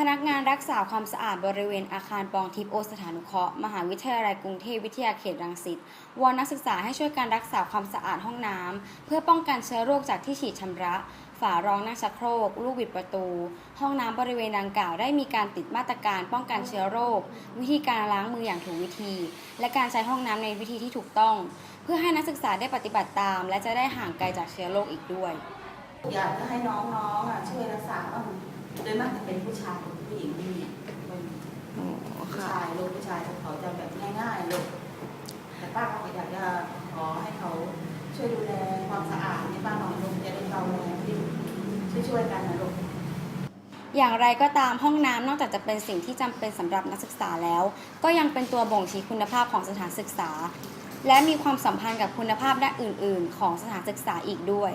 พนักงานรักษาความสะอาดบริเวณอาคารปองทิพย์โอสถานุเคราะห์มหาวิทยาลัยกรุงเทพวิทยาเขตรังสิตวอนนักศึกษาให้ช่วยการรักษาความสะอาดห้องน้ำเพื่อป้องกันเชื้อโรคจากที่ฉีดชำระ ฝารองนั่งชักโครก ลูกบิดประตู ห้องน้ำบริเวณดังกล่าวได้มีการติดมาตรการป้องกันเชื้อโรค วิธีการล้างมืออย่างถูกวิธี และการใช้ห้องน้ำในวิธีที่ถูกต้อง เพื่อให้นักศึกษาได้ปฏิบัติตาม และจะได้ห่างไกลจากเชื้อโรคอีกด้วย อยากจะให้น้องๆช่วยรักษาบ้าง โดยมากจะเป็นผู้ชายผู้หญิงไม่มีเป็นผู้ชายลูกผู้ชายเขาจะแบบง่ายๆลูกแต่ป้าก็อยากจะขอให้เขาช่วยดูแลความสะอาดในบ้านหน่อยลูกจะได้เตาแรงที่ช่วยๆกันนะลูก อย่างไรก็ตามห้องน้ำนอกจากจะเป็นสิ่งที่จำเป็นสำหรับนักศึกษาแล้ว ก็ยังเป็นตัวบ่งชี้คุณภาพของสถานศึกษา และมีความสัมพันธ์กับคุณภาพด้านอื่น ๆ ของสถานศึกษาอีกด้วย